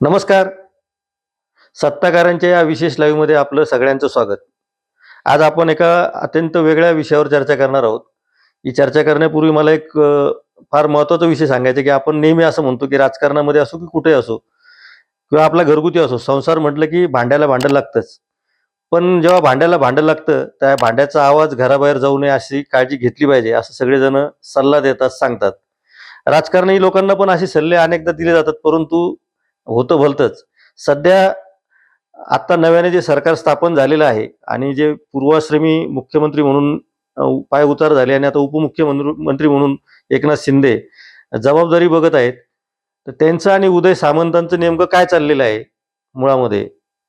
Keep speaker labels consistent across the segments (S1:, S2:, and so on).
S1: नमस्कार. सत्ताकारांच्या या विशेष लाईव्हमध्ये आपलं सगळ्यांचं स्वागत. आज आपण एका अत्यंत वेगळ्या विषयावर चर्चा करणार आहोत. ही चर्चा करण्यापूर्वी मला एक फार महत्त्वाचा विषय सांगायचा की आपण नेहमी असं म्हणतो की राजकारणामध्ये असो की कुठे असो किंवा आपला घरगुती असो संसार म्हटलं की भांड्याला भांडं लागतंच. पण जेव्हा भांड्याला भांडं लागतं त्या भांड्याचा आवाज घराबाहेर जाऊ नये अशी काळजी घेतली पाहिजे असं सगळेजण सल्ला देतात सांगतात. राजकारणी लोकांना पण असे सल्ले अनेकदा दिले जातात परंतु होतं भलतंच. सध्या आत्ता नव्याने जे सरकार स्थापन झालेलं आहे आणि जे पूर्वाश्रमी मुख्यमंत्री म्हणून अ, पाय उतार झाले आणि आता उपमुख्यमंत्री मंत्री म्हणून एकनाथ शिंदे जबाबदारी बघत आहेत तर त्यांचं आणि उदय सामंतांचं नेमकं काय चाललेलं आहे मुळामध्ये?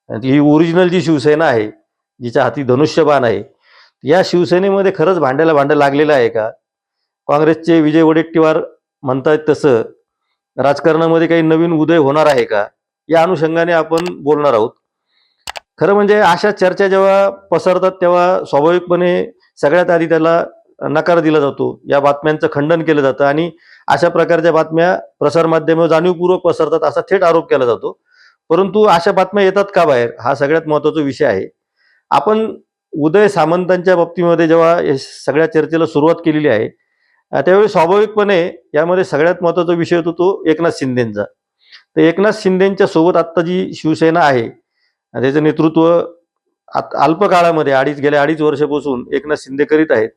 S1: ही ओरिजिनल जी शिवसेना आहे जिच्या हाती धनुष्यबाण आहे या शिवसेनेमध्ये खरंच भांड्याला भांडं लागलेलं आहे का? काँग्रेसचे विजय वडेट्टीवार म्हणतायत तसं राजकारणामध्ये काही नवीन उदय होणार आहे का? या अनुषंगाने आपण बोलणार आहोत. खरं म्हणजे अशा चर्चा जेव्हा पसरतात तेव्हा स्वाभाविकपणे सगळ्यात आधी त्याला नकार दिला जातो. या बातम्यांचं खंडन केलं जातं आणि अशा प्रकारच्या बातम्या प्रसारमाध्यमं जाणीवपूर्वक पसरतात असा थेट आरोप केला जातो. परंतु अशा बातम्या येतात का बाहेर? हा सगळ्यात महत्त्वाचा विषय आहे. आपण उदय सामंतांच्या बाबतीमध्ये जेव्हा सगळ्या चर्चेला सुरुवात केलेली आहे त्यावेळी स्वाभाविकपणे यामध्ये सगळ्यात महत्त्वाचा विषय होतो तो एकनाथ शिंदेचा. तर एकनाथ शिंदेच्या सोबत आत्ता जी शिवसेना आहे त्याचं नेतृत्व अल्पकाळामध्ये अल्प काळामध्ये अडीच गेल्या अडीच वर्षापासून एकनाथ शिंदे करीत आहेत.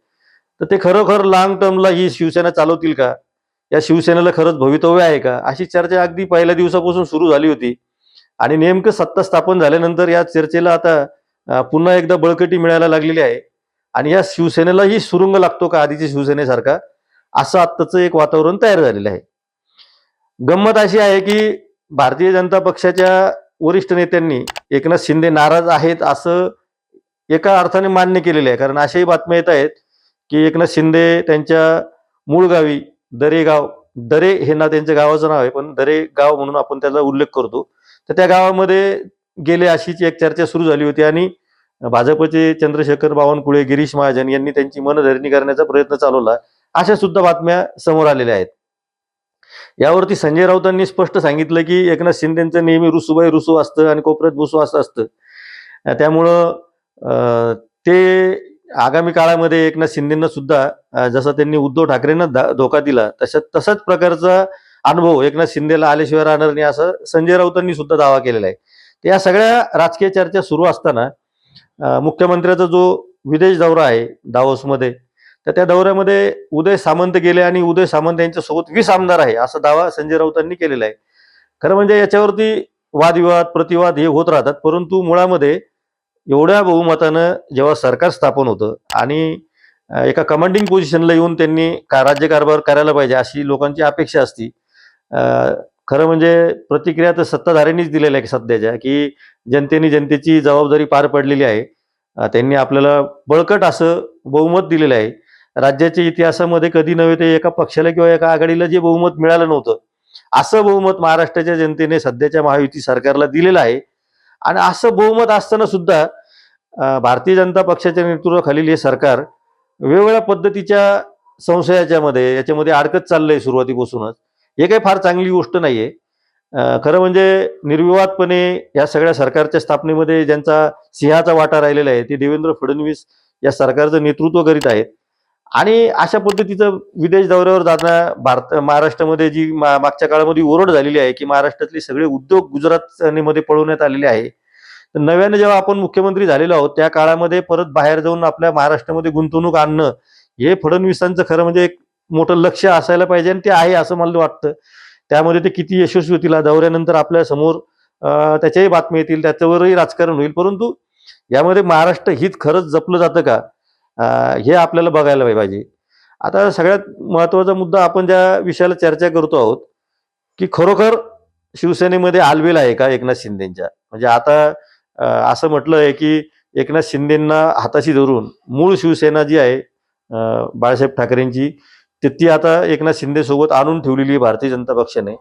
S1: तर ते खरोखर लॉंग टर्मला ही शिवसेना चालवतील का? या शिवसेनेला खरंच भवितव्य आहे का? अशी चर्चा अगदी पहिल्या दिवसापासून सुरू झाली होती. आणि नेमकं सत्ता स्थापन झाल्यानंतर या चर्चेला आता पुन्हा एकदा बळकटी मिळायला लागलेली आहे. आणि या शिवसेनेलाही सुरुंग लागतो का आधीच्या शिवसेनेसारखा? असं आत्ताचं एक वातावरण तयार झालेलं आहे. गंमत अशी आहे की भारतीय जनता पक्षाच्या वरिष्ठ नेत्यांनी एकनाथ शिंदे नाराज आहेत असं एका अर्थाने मान्य केलेलं आहे. कारण अशाही बातम्या येत आहेत की एकनाथ शिंदे त्यांच्या मूळ गावी दरेगाव दरे हे ना त्यांच्या गावाचं नाव आहे पण दरे गाव म्हणून आपण त्याचा उल्लेख करतो. तर त्या गावामध्ये गेले अशीच एक चर्चा सुरू झाली होती आणि भाजपचे चंद्रशेखर बावनकुळे गिरीश महाजन यांनी त्यांची मनधरणी करण्याचा प्रयत्न चालवला. अशा सुद्धा बातम्या समोर आलेल्या आहेत. यावरती संजय राऊतांनी स्पष्ट सांगितलं की एकनाथ शिंदेचं नेहमी रुसूबाई रुसू असतं आणि कोपऱ्यात भुसू असं असतं. त्यामुळं ते आगामी काळामध्ये एकनाथ शिंदेंना सुद्धा जसं त्यांनी उद्धव ठाकरेंना धा- धोका दिला तशा तसाच प्रकारचा अनुभव एकनाथ शिंदेला आल्याशिवाय राहणार नाही असं संजय राऊतांनी सुद्धा दावा केलेला आहे. या सगळ्या राजकीय चर्चा सुरू असताना मुख्यमंत्र्याचा जो विदेश दौरा आहे दावोसमध्ये तर त्या दौऱ्यामध्ये उदय सामंत गेले आणि उदय सामंत यांच्यासोबत वीस आमदार आहे असा दावा संजय राऊतांनी केलेला आहे. खरं म्हणजे याच्यावरती वादविवाद प्रतिवाद हे होत राहतात परंतु मुळामध्ये एवढ्या बहुमतानं जेव्हा सरकार स्थापन होतं आणि एका कमांडिंग पोझिशनला येऊन त्यांनी का राज्यकारभार करायला पाहिजे अशी लोकांची अपेक्षा असती. खरं म्हणजे प्रतिक्रिया तर सत्ताधाऱ्यांनीच दिलेल्या आहे सध्याच्या की जनतेने जनतेची जबाबदारी पार पडलेली आहे. त्यांनी आपल्याला बळकट असं बहुमत दिलेलं आहे. राज्याच्या इतिहासामध्ये कधी नव्हे ते एका पक्षाला किंवा एका आघाडीला जे बहुमत मिळालं नव्हतं असं बहुमत महाराष्ट्राच्या जनतेने सध्याच्या महायुती सरकारला दिलेलं आहे. आणि असं बहुमत असताना सुद्धा भारतीय जनता पक्षाच्या नेतृत्वाखालील हे सरकार वेगवेगळ्या पद्धतीच्या संशयाच्या मध्ये याच्यामध्ये अडकत चाललंय सुरुवातीपासूनच. हे काही फार चांगली गोष्ट नाहीये. खरं म्हणजे निर्विवादपणे या सगळ्या सरकारच्या स्थापनेमध्ये ज्यांचा सिंहाचा वाटा राहिलेला आहे ते देवेंद्र फडणवीस या सरकारचं नेतृत्व करीत आहेत. आणि अशा पद्धतीचं विदेश दौऱ्यावर जाणं भारत महाराष्ट्रामध्ये जी मा- मागच्या काळामध्ये ओरड झालेली आहे की महाराष्ट्रातले सगळे उद्योग गुजरात मध्ये पळवण्यात आलेले आहे. तर नव्याने जेव्हा आपण मुख्यमंत्री झालेलो आहोत त्या काळामध्ये परत बाहेर जाऊन आपल्या महाराष्ट्रामध्ये गुंतवणूक आणणं हे फडणवीसांचं खरं म्हणजे एक मोठं लक्ष असायला पाहिजे आणि ते आहे असं मला वाटतं. त्यामध्ये ते किती यशस्वी होतील दौऱ्यानंतर आपल्यासमोर त्याच्याही बातम्या येतील त्याच्यावरही राजकारण होईल. परंतु यामध्ये महाराष्ट्र हित खरंच जपलं जातं का? हे आपल्याला बघायला पाहिजे. आता सगळ्यात महत्त्वाचा मुद्दा आपण ज्या विषयाला चर्चा करतो आहोत की खरोखर शिवसेनेमध्ये आलबेल आहे का एकनाथ शिंदेच्या? म्हणजे आता असं म्हटलं आहे की एकनाथ शिंदेंना हाताशी धरून मूळ शिवसेना जी आहे बाळासाहेब ठाकरेंची तर ती आता एकनाथ शिंदेसोबत आणून ठेवलेली आहे भारतीय जनता पक्षाने.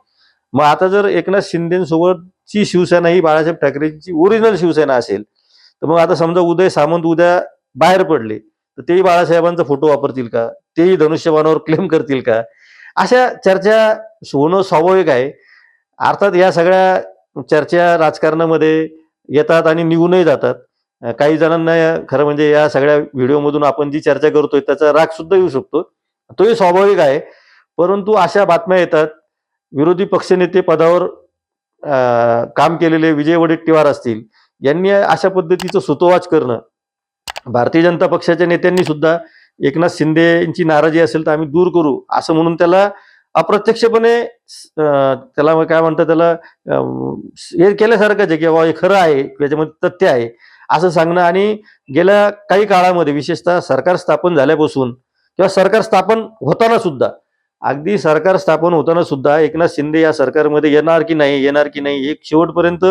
S1: मग आता जर एकनाथ शिंदेसोबतची शिवसेना ही बाळासाहेब ठाकरेंची ओरिजिनल शिवसेना असेल तर मग आता समजा उदय सामंत उद्या बाहेर पडले तर तेही बाळासाहेबांचा फोटो वापरतील का? तेही धनुष्यबाणावर क्लेम करतील का? अशा चर्चा होणं स्वाभाविक आहे. अर्थात या सगळ्या चर्चा राजकारणामध्ये येतात आणि निघूनही जातात. काही जणांना खरं म्हणजे या सगळ्या व्हिडिओमधून आपण जी चर्चा करतोय त्याचा राग सुद्धा येऊ शकतो. तोही स्वाभाविक आहे. परंतु अशा बातम्या येतात. विरोधी पक्षनेते पदावर काम केलेले विजय वडेट्टीवार असतील यांनी अशा पद्धतीचं सुतोवाच करणं भारतीय जनता पक्षाच्या नेत्यांनी सुद्धा एकनाथ शिंदे यांची नाराजी असेल तर आम्ही दूर करू असं म्हणून त्याला अप्रत्यक्षपणे त्याला काय म्हणतात त्याला हे केल्यासारखंच आहे की बाबा हे खरं आहे याच्यामध्ये तथ्य आहे असं सांगणं आणि गेल्या काही काळामध्ये विशेषतः सरकार स्थापन झाल्यापासून किंवा सरकार स्थापन होताना सुद्धा अगदी सरकार स्थापन होताना सुद्धा एकनाथ शिंदे या सरकारमध्ये येणार की नाही येणार की नाही एक शेवटपर्यंत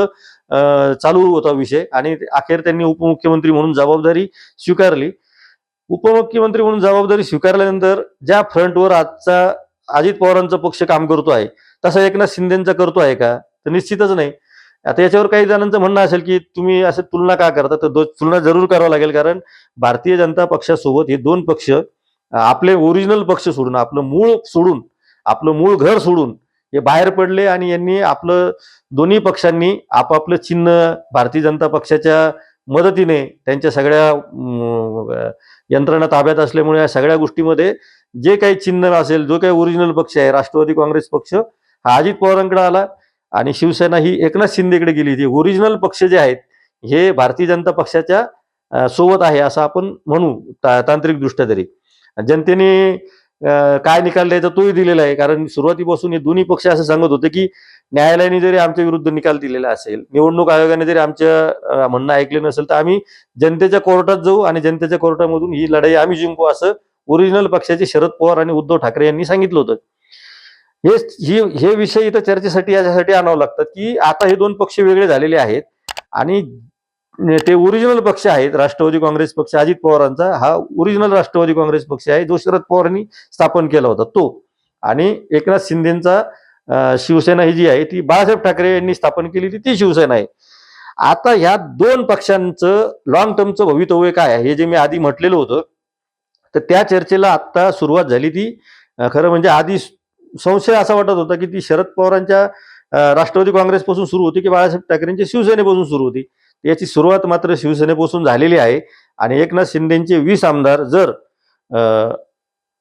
S1: चालू होता विषय आणि अखेर त्यांनी उपमुख्यमंत्री म्हणून जबाबदारी स्वीकारली. उपमुख्यमंत्री म्हणून जबाबदारी स्वीकारल्यानंतर ज्या फ्रंटवर आजचा अजित पवारांचा पक्ष काम करतो आहे तसा एकनाथ शिंदेचा करतो आहे का? तर निश्चितच नाही. आता याच्यावर काही जणांचं म्हणणं असेल की तुम्ही असं तुलना का करता? तर तुलना जरूर करावं लागेल कारण भारतीय जनता पक्षासोबत हे दोन पक्ष आपले ओरिजिनल पक्ष सोडून आपलं मूळ सोडून आपलं मूळ घर सोडून हे बाहेर पडले आणि यांनी आपलं दोन्ही पक्षांनी आपापलं चिन्ह भारतीय जनता पक्षाच्या मदतीने त्यांच्या सगळ्या यंत्रणा ताब्यात असल्यामुळे या सगळ्या गोष्टीमध्ये जे काही चिन्ह असेल जो काही ओरिजिनल पक्ष आहे राष्ट्रवादी काँग्रेस पक्ष हा अजित पवारांकडे आला आणि शिवसेना ही एकनाथ शिंदेकडे गेली. ती ओरिजिनल पक्ष जे आहेत हे भारतीय जनता पक्षाच्या सोबत आहे असं आपण म्हणू ता- तांत्रिकदृष्ट्या तरी. जनतेने काय निकाल द्यायचा तोही दिलेला आहे. कारण सुरुवातीपासून हे दोन्ही पक्ष असं सांगत होते की न्यायालयाने जरी आमच्या विरुद्ध निकाल दिलेला असेल निवडणूक आयोगाने जरी आमच्या म्हणणं ऐकले नसेल तर आम्ही जनतेच्या कोर्टात जाऊ आणि जनतेच्या कोर्टामधून ही लढाई आम्ही जिंकू असं ओरिजिनल पक्षाचे शरद पवार आणि उद्धव ठाकरे यांनी सांगितलं होतं. हे हे विषय इथं चर्चेसाठी याच्यासाठी आणावं लागतात की आता हे दोन पक्ष वेगळे झालेले आहेत आणि म्हणजे ते ओरिजिनल पक्ष आहेत राष्ट्रवादी काँग्रेस पक्ष अजित पवारांचा हा ओरिजिनल राष्ट्रवादी काँग्रेस पक्ष आहे जो शरद पवारांनी स्थापन केला होता तो. आणि एकनाथ शिंदेचा शिवसेना ही जी आहे ती बाळासाहेब ठाकरे यांनी स्थापन केली ती शिवसेना आहे. आता ह्या दोन पक्षांचं लॉंग टर्मचं भवितव्य काय आहे हे जे मी आधी म्हटलेलं होतं तर त्या चर्चेला आत्ता सुरुवात झाली ती खरं म्हणजे आधी संशय असा वाटत होता की ती शरद पवारांच्या राष्ट्रवादी काँग्रेसपासून सुरू होती की बाळासाहेब ठाकरेंच्या शिवसेनेपासून सुरू होती. याची सुरुवात मात्र शिवसेनेपासून झालेली आहे. आणि एकनाथ शिंदेचे वीस आमदार जर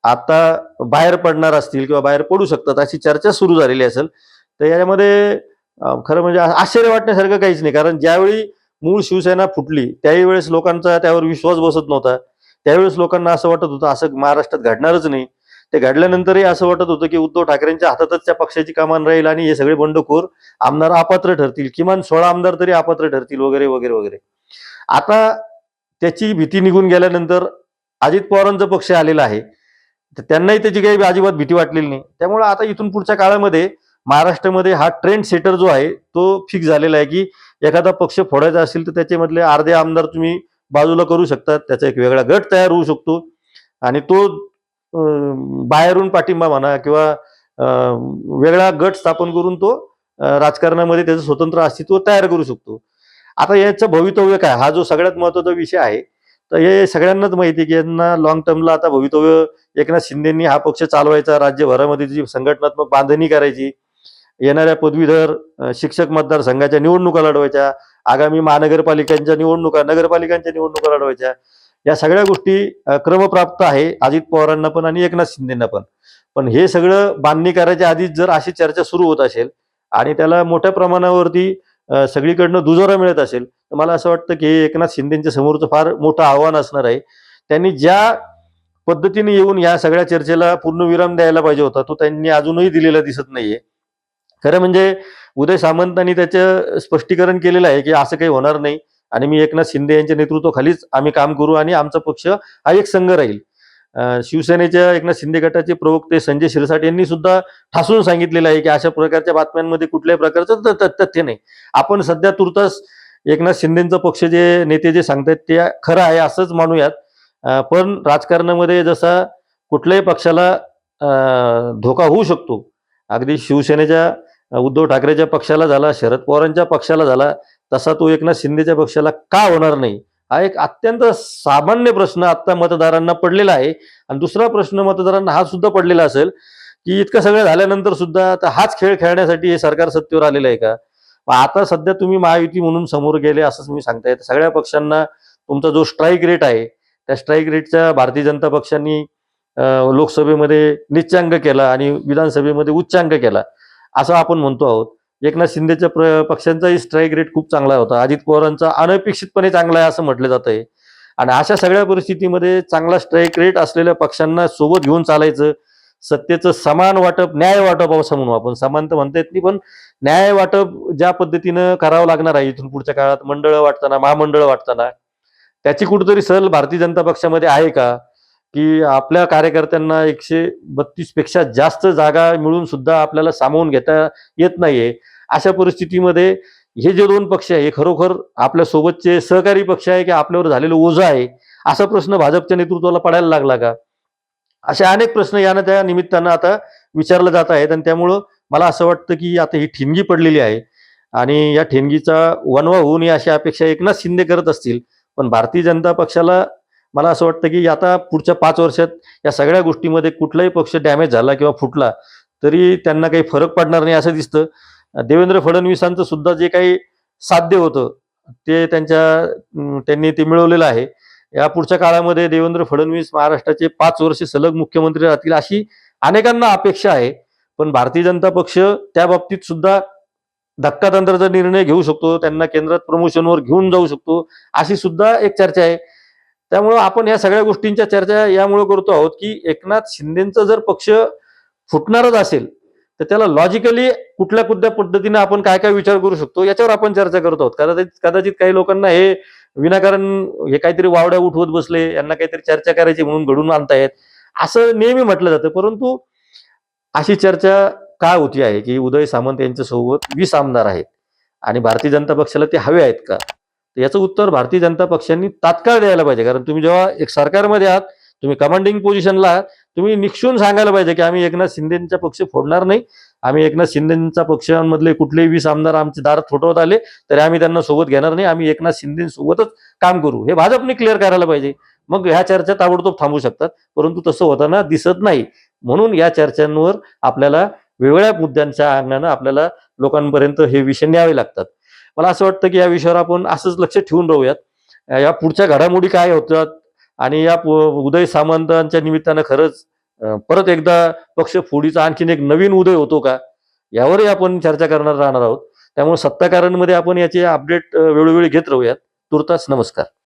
S1: आता बाहेर पडणार असतील किंवा बाहेर पडू शकतात अशी चर्चा सुरू झालेली असेल तर याच्यामध्ये खरं म्हणजे आश्चर्य वाटण्यासारखं काहीच नाही. कारण ज्यावेळी मूळ शिवसेना फुटली त्याही वेळेस लोकांचा त्यावर विश्वास बसत नव्हता. त्यावेळेस लोकांना असं वाटत होतं असं महाराष्ट्रात घडणारच नाही. ते घडल्यानंतरही असं वाटत होतं की उद्धव ठाकरेंच्या हातातच त्या पक्षाची कमान राहील आणि हे सगळे बंडखोर आमदार अपात्र ठरतील. किमान सोळा आमदार तरी अपात्र ठरतील वगैरे वगैरे वगैरे. आता त्याची भीती निघून गेल्यानंतर अजित पवारांचा पक्ष आलेला आहे. तर त्यांनाही त्याची काही अजिबात भीती वाटलेली नाही. त्यामुळे आता इथून पुढच्या काळामध्ये महाराष्ट्रामध्ये हा ट्रेंड सेटर जो आहे तो फिक्स झालेला आहे की एखादा पक्ष फोडायचा असेल तर त्याच्यामधले अर्धे आमदार तुम्ही बाजूला करू शकता. त्याचा एक वेगळा गट तयार होऊ शकतो. आणि तो बाहेरून पाठिंबा म्हणा किंवा वेगळा गट स्थापन करून तो राजकारणामध्ये त्याचं स्वतंत्र अस्तित्व तयार करू शकतो. आता याचं भवितव्य काय? हा जो सगळ्यात महत्त्वाचा विषय आहे तर हे सगळ्यांनाच माहिती की यांना लॉंग टर्मला आता भवितव्य एकनाथ शिंदेनी हा पक्ष चालवायचा राज्यभरामध्ये जी संघटनात्मक बांधणी करायची येणाऱ्या पदवीधर शिक्षक शिक्षक मतदारसंघाच्या निवडणुका लढवायच्या आगामी महानगरपालिकांच्या निवडणुका नगरपालिकांच्या निवडणुका लढवायच्या या सगळ्या गोष्टी क्रमप्राप्त आहे. अजित पवारांना पण आणि एकनाथ शिंदेना पण. पण हे सगळं बांधणी करायच्या आधीच जर अशी चर्चा सुरू होत असेल आणि त्याला मोठ्या प्रमाणावरती सगळीकडनं दुजोरा मिळत असेल तर मला असं वाटतं की हे एकनाथ शिंदेच्या समोरचं फार मोठं आव्हान असणार आहे. त्यांनी ज्या पद्धतीने येऊन या सगळ्या चर्चेला पूर्ण विराम द्यायला पाहिजे होता तो त्यांनी अजूनही दिलेला दिसत नाहीये. खरं म्हणजे उदय सामंतांनी त्याचं स्पष्टीकरण केलेलं आहे की असं काही होणार नाही. आणि मी एकनाथ शिंदे यांच्या नेतृत्वाखालीच आम्ही काम करू आणि आमचा पक्ष हा एक संघ राहील. शिवसेनेच्या एकनाथ शिंदे गटाचे प्रवक्ते संजय शिरसाट यांनी सुद्धा ठासून सांगितलेलं आहे की अशा प्रकारच्या बातम्यांमध्ये कुठल्याही प्रकारचं तथ्य नाही. आपण सध्या तुर्तास एकनाथ शिंदेचं पक्ष जे नेते जे सांगतायत ते खरं आहे असंच मानूयात. पण राजकारणामध्ये जसा कुठल्याही पक्षाला धोका होऊ शकतो. अगदी शिवसेनेच्या उद्धव ठाकरेच्या पक्षाला झाला शरद पवारांच्या पक्षाला झाला तसा तो एकनाथ शिंदेच्या पक्षाला का होणार नाही? हा एक अत्यंत सामान्य प्रश्न आता मतदारांना पडलेला आहे. आणि दुसरा प्रश्न मतदारांना हा सुद्धा पडलेला असेल की इतकं सगळं झाल्यानंतर सुद्धा आता हाच खेळ खेळण्यासाठी हे सरकार सत्तेवर आलेलं आहे का? आता सध्या तुम्ही महायुती म्हणून समोर गेले असंच मी सांगता येतं सगळ्या पक्षांना तुमचा जो स्ट्राईक रेट आहे त्या स्ट्राईक रेटच्या भारतीय जनता पक्षांनी लोकसभेमध्ये निच्चांक केला आणि विधानसभेमध्ये उच्चांक केला. असं आपण म्हणतो आहोत. एकनाथ शिंदेच्या प्र पक्षांचाही स्ट्राईक रेट खूप चांगला होता. अजित पवारांचा अनपेक्षितपणे चांगला आहे असं म्हटलं जात आहे आणि अशा सगळ्या परिस्थितीमध्ये चांगला स्ट्राईक रेट असलेल्या पक्षांना सोबत घेऊन चालायचं सत्तेचं समान वाटप न्याय वाटप असं म्हणू आपण. समान तर म्हणता येत नाही पण न्याय वाटप ज्या पद्धतीनं करावं लागणार आहे इथून पुढच्या काळात मंडळं वाटताना महामंडळं वाटताना त्याची कुठेतरी सल भारतीय जनता पक्षामध्ये आहे का? की आपल्या कार्यकर्त्यांना एकशे बत्तीसपेक्षा जास्त जागा मिळून सुद्धा आपल्याला सामावून घेता येत नाहीये. अशा परिस्थितीमध्ये हे जे दोन पक्ष आहे हे खरोखर आपल्या सोबतचे सहकारी पक्ष आहे की आपल्यावर झालेलं ओझं आहे? असा प्रश्न भाजपच्या नेतृत्वाला पडायला लागला का? असे अनेक प्रश्न यानं त्या निमित्तानं आता विचारले जात आहेत आणि त्यामुळं मला असं वाटतं की आता ही ठिणगी पडलेली आहे. आणि या ठिणगीचा वनवा होऊ नये अशी अपेक्षा एकनाथ शिंदे करत असतील पण भारतीय जनता पक्षाला मला असं वाटतं की आता पुढच्या पाच वर्षात या सगळ्या गोष्टीमध्ये कुठलाही पक्ष डॅमेज झाला किंवा फुटला तरी त्यांना काही फरक पडणार नाही असं दिसतं. देवेंद्र फडणवीसांचं सुद्धा जे काही साध्य होतं ते त्यांच्या त्यांनी ते मिळवलेलं आहे. या पुढच्या काळामध्ये देवेंद्र फडणवीस महाराष्ट्राचे पाच वर्ष सलग मुख्यमंत्री राहतील अशी अनेकांना अपेक्षा आहे. पण भारतीय जनता पक्ष त्या बाबतीत सुद्धा धक्कातंत्राचा निर्णय घेऊ शकतो त्यांना केंद्रात प्रमोशनवर घेऊन जाऊ शकतो अशी सुद्धा एक चर्चा आहे. त्यामुळं आपण या सगळ्या गोष्टींच्या चर्चा यामुळे करतो आहोत की एकनाथ शिंदेचं जर पक्ष फुटणारच असेल तर त्याला लॉजिकली कुठल्या कुठल्या पद्धतीने आपण काय काय विचार करू शकतो याच्यावर आपण चर्चा करत आहोत. कदाचित कदाचित काही लोकांना हे विनाकारण हे काहीतरी वावड्या उठवत बसले यांना काहीतरी चर्चा करायची म्हणून घडून आणतायत असं नेहमी म्हटलं जातं. परंतु अशी चर्चा का होती आहे की उदय सामंत यांच्यासोबत वीस आमदार आहेत आणि भारतीय जनता पक्षाला ते हवे आहेत का? याचं उत्तर भारतीय जनता पक्षांनी तात्काळ द्यायला पाहिजे. कारण तुम्ही जेव्हा एक सरकारमध्ये आहात तुम्ही कमांडिंग पोझिशनला आहात तुम्ही निक्षून सांगायला पाहिजे की आम्ही एकनाथ शिंदेचा पक्ष फोडणार नाही. आम्ही एकनाथ शिंदेच्या पक्षांमधले कुठलेही वीस आमदार आमचे दारात थोटवत आले तरी आम्ही त्यांना सोबत घेणार नाही. आम्ही एकनाथ शिंदेसोबतच काम करू. हे भाजपने क्लिअर करायला पाहिजे. मग ह्या चर्चा ताबडतोब थांबू शकतात. परंतु तसं होताना दिसत नाही. म्हणून या चर्चांवर आपल्याला वेगवेगळ्या मुद्द्यांच्या अंगानं आपल्याला लोकांपर्यंत हे विषय न्यावे लागतात. मला असं वाटतं की या विषयावर आपण असंच लक्ष ठेवून राहूयात. या पुढच्या घडामोडी काय होतात आणि या उदय सामंतांच्या निमित्तानं खरंच परत एकदा पक्ष फोडीचा आणखीन एक नवीन उदय होतो का? यावरही आपण चर्चा करणार राहणार आहोत. त्यामुळे सत्ताकारांमध्ये आपण याचे अपडेट वेळोवेळी घेत राहूयात. तुर्तास नमस्कार.